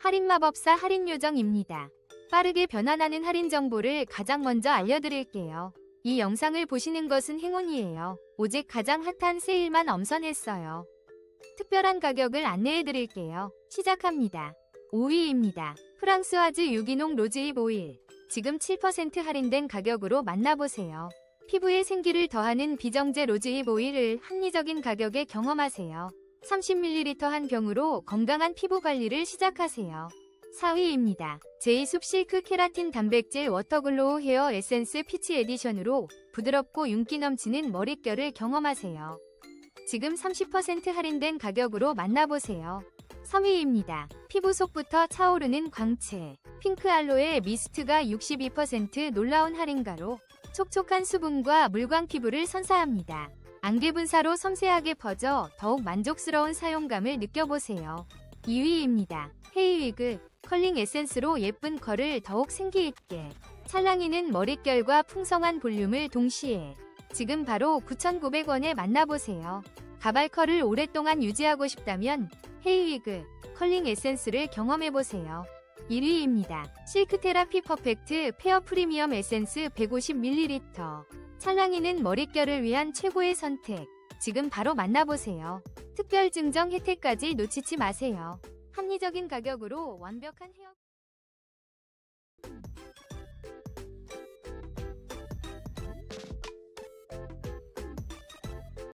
할인 마법사 할인 요정입니다. 빠르게 변환하는 할인 정보를 가장 먼저 알려드릴게요. 이 영상을 보시는 것은 행운이에요. 오직 가장 핫한 세일만 엄선했어요. 특별한 가격을 안내해드릴게요. 시작합니다. 5위입니다. 프랑스와즈 유기농 로즈잎 오일. 지금 7% 할인된 가격으로 만나보세요. 피부에 생기를 더하는 비정제 로즈잎 오일을 합리적인 가격에 경험하세요. 30ml 한 병으로 건강한 피부 관리를 시작하세요. 4위입니다. 제이숲 실크 케라틴 단백질 워터글로우 헤어 에센스 피치 에디션으로 부드럽고 윤기 넘치는 머릿결을 경험하세요. 지금 30% 할인된 가격으로 만나보세요. 3위입니다. 피부 속부터 차오르는 광채. 핑크 알로에 미스트가 62% 놀라운 할인가로 촉촉한 수분과 물광 피부를 선사합니다. 안개 분사로 섬세하게 퍼져 더욱 만족스러운 사용감을 느껴보세요. 2위입니다. 헤이위그 컬링 에센스로 예쁜 컬을 더욱 생기있게 찰랑이는 머릿결과 풍성한 볼륨을 동시에 지금 바로 9,900원에 만나보세요. 가발 컬을 오랫동안 유지하고 싶다면 헤이위그 컬링 에센스를 경험해보세요. 1위입니다. 실크 테라피 퍼펙트 페어 프리미엄 에센스 150ml. 찰랑이는 머릿결을 위한 최고의 선택. 지금 바로 만나보세요. 특별 증정 혜택까지 놓치지 마세요. 합리적인 가격으로 완벽한 헤어